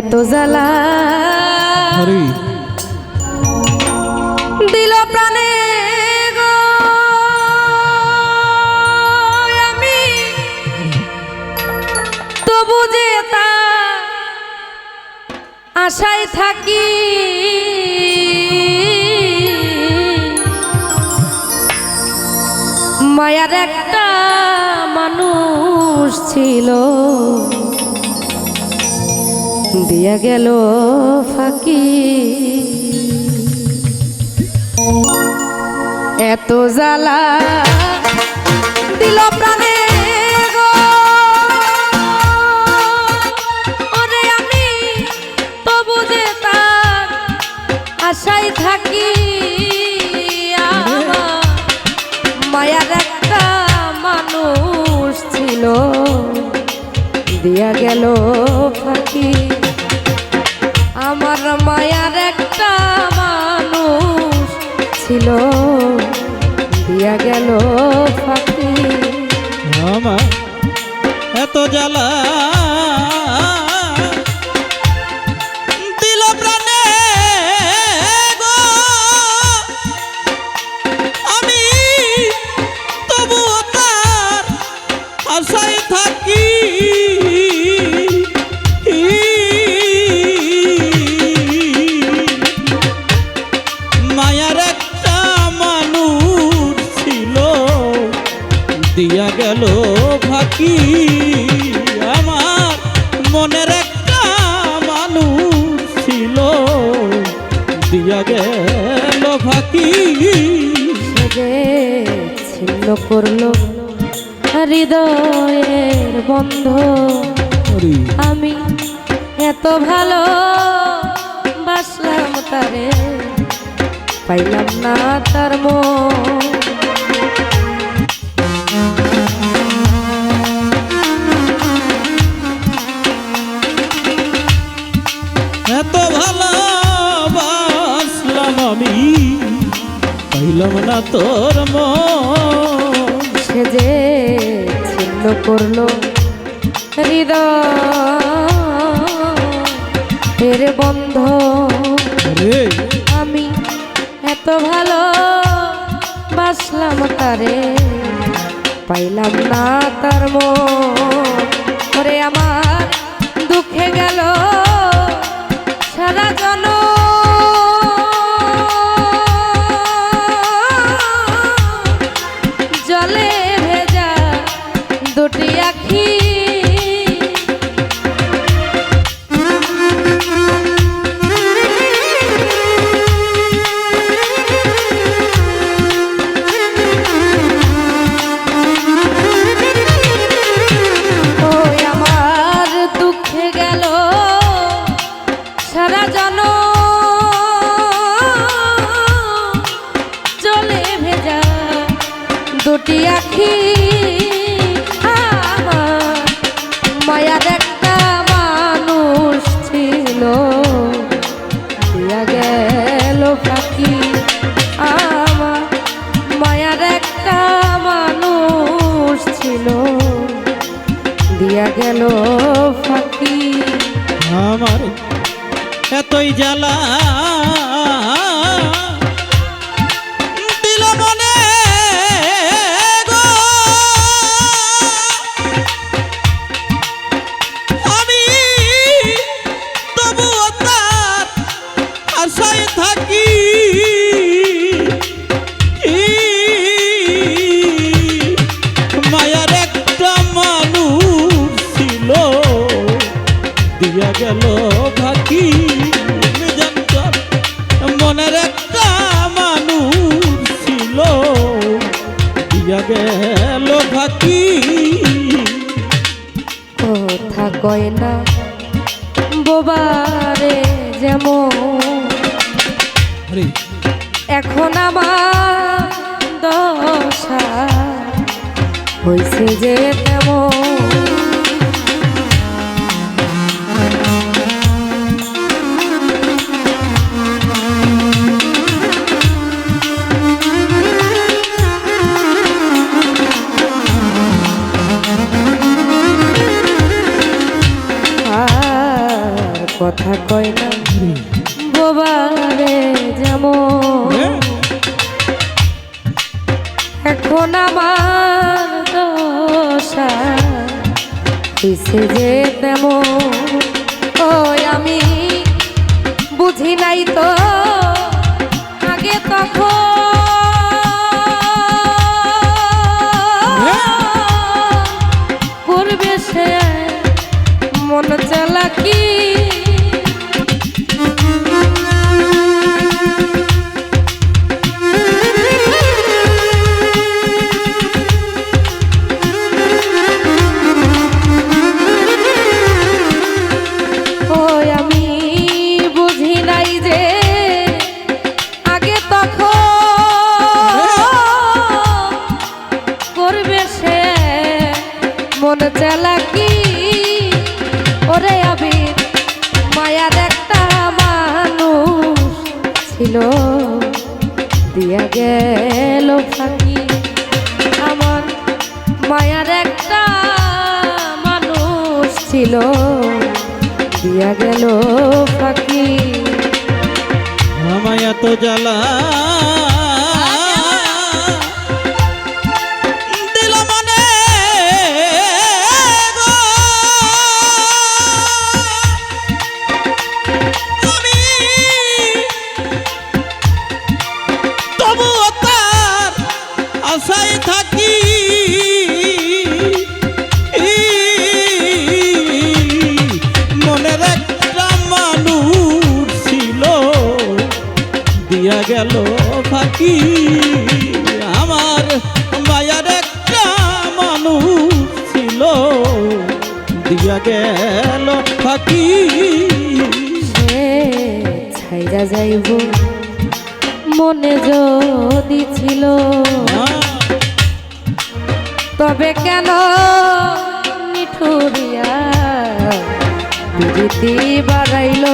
এত জ্বালা। দিল প্রাণে গো। আমি তবু যে তা আশায় থাকি। মায়ার একটা মানুষ ছিল। দিয়া গেল ফাঁকি। এত জ্বালা দিল প্রাণে ওরে আমি তবু যে তার থাকি মায়ার একটা মানুষ ছিল। দিয়া গেল ফাঁকি। আমার মায়ার একটা মানুষ ছিল। দিয়া গেল ফাঁকি। আমার এত জ্বালা ফাঁকি আমার মনের একটা মানুষ ছিল। দিয়া গেল ফাঁকি ছিন্ন করল হৃদয়ের বন্ধ। আমি এত ভালো বাসলাম তারে পাইলাম না তার মন। না তোর সে যে ছিন্ন করল হৃদয়ের বন্ধ। আমি এত ভালো বাসলাম তারে পাইলাম না তার ওরে আমার দুঃখে গেল। দুটি আখি মায়ার একটা মানুষ ছিল। দিয়া গেল পাখি, আমার মায়ার একটা মানুষ ছিল। দিয়া গেল ফাঁকি আমার এতই জ্বালা কয় না বোবারে যেমন। এখন আমার দশা হয়েছে যে তেমন। কথা কয় না বোবারে যেমন হ্যাঁ? এখন আমার দশা কিসে যে তেমন ওই আমি বুঝি নাই তো গেল ফাঁকি। আমার মায়ার একটা মানুষ ছিল। দিয়া গেল ফাঁকি। মায়া তো জ্বালা গেল ফাঁকি আমার মায়ার একটা মানুষ ছিল, দিয়া গেল ফাঁকি ছাইরা যাইব, মনে যদি ছিল। তবে কেন মিঠুরিয়া বাড়াইল?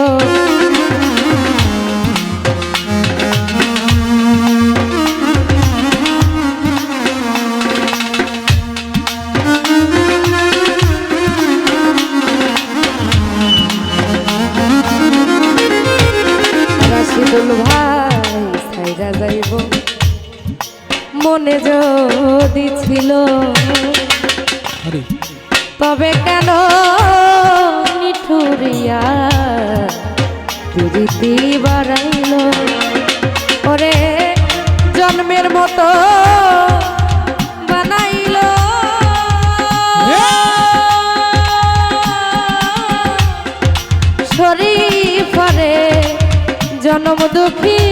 যদি ছিল। তবে কেন নিঠুরিয়া প্রীতি বাড়াইল? ওরে জন্মের মতো বানাইল। শরীফরে জন্ম দুঃখী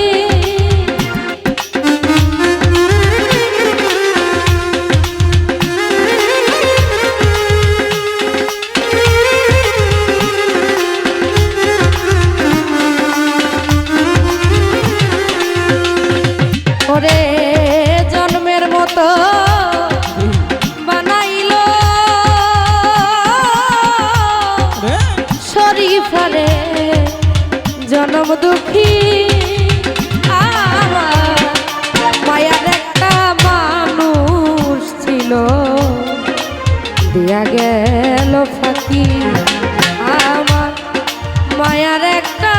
জনম দুঃখী, আমার মায়ার একটা মানুষ ছিল। দিয়া গেল ফাঁকি, আমার মায়ার একটা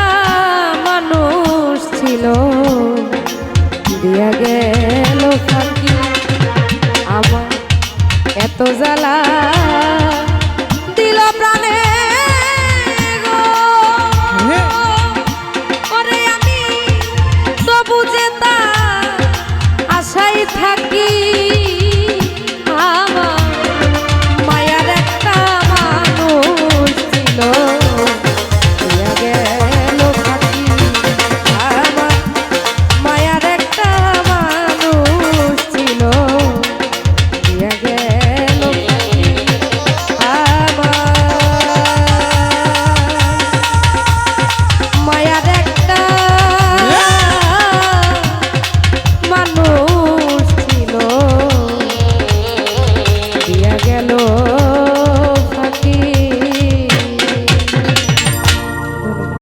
মানুষ ছিল। দিয়া গেল